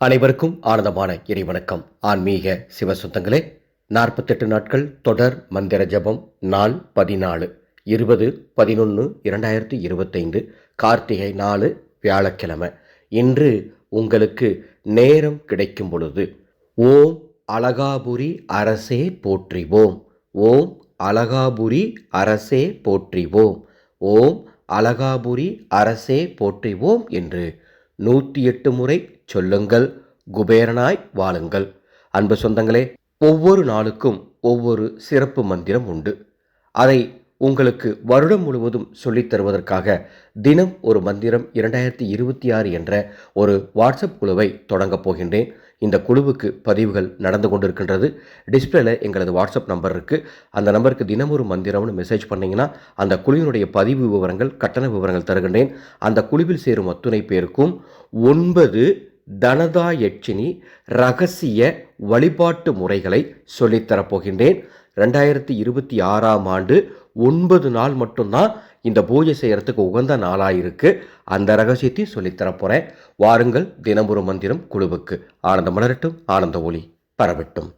அனைவருக்கும் ஆனந்தமான இறைவணக்கம் ஆன்மீக சிவசுத்தங்களே நாற்பத்தெட்டு நாட்கள் தொடர் மந்திர ஜபம் நாள் பதினாலு இருபது பதினொன்று இரண்டாயிரத்தி இருபத்தைந்து கார்த்திகை நாலு வியாழக்கிழமை. இன்று உங்களுக்கு நேரம் கிடைக்கும் பொழுது ஓம் அழகாபுரி அரசே போற்றிவோம். ஓம் அழகாபுரி அரசே போற்றிவோம். ஓம் அழகாபுரி அரசே போற்றிவோம் என்று நூற்றி எட்டு முறை சொல்லுங்கள் குபேரனாய் வாழுங்கள். அன்பு சொந்தங்களே ஒவ்வொரு நாளுக்கும் ஒவ்வொரு சிறப்பு மந்திரம் உண்டு. அதை உங்களுக்கு வருடம் முழுவதும் சொல்லித் தருவதற்காக தினம் ஒரு மந்திரம் இரண்டாயிரத்தி இருபத்தி ஆறு என்ற ஒரு வாட்ஸ்அப் குழுவை தொடங்கப் போகின்றேன். இந்த குழுவுக்கு பதிவுகள் நடந்து கொண்டிருக்கின்றது. டிஸ்பிளேல எங்களது வாட்ஸ்அப் நம்பர் இருக்குது அந்த நம்பருக்கு தினமொரு மந்திரம்னு மெசேஜ் பண்ணிங்கன்னா அந்த குழுவினுடைய பதிவு விவரங்கள் கட்டண விவரங்கள் தருகின்றேன். அந்த குழுவில் சேரும் அத்துணை பேருக்கும் ஒன்பது தனதா யட்சினி ரகசிய வழிபாட்டு முறைகளை சொல்லித்தரப்போகின்றேன். ரெண்டாயிரத்தி இருபத்தி ஆறாம் ஆண்டு ஒன்பது நாள் மட்டும்தான் இந்த பூஜை செய்கிறதுக்கு உகந்த நாளாக இருக்குது அந்த ரகசியத்தையும் சொல்லித்தரப்போகிறேன் வாருங்கள் தினமொரு மந்திரம் குழுவுக்கு. ஆனந்த மலரட்டும் ஆனந்த ஒளி பரவட்டும்.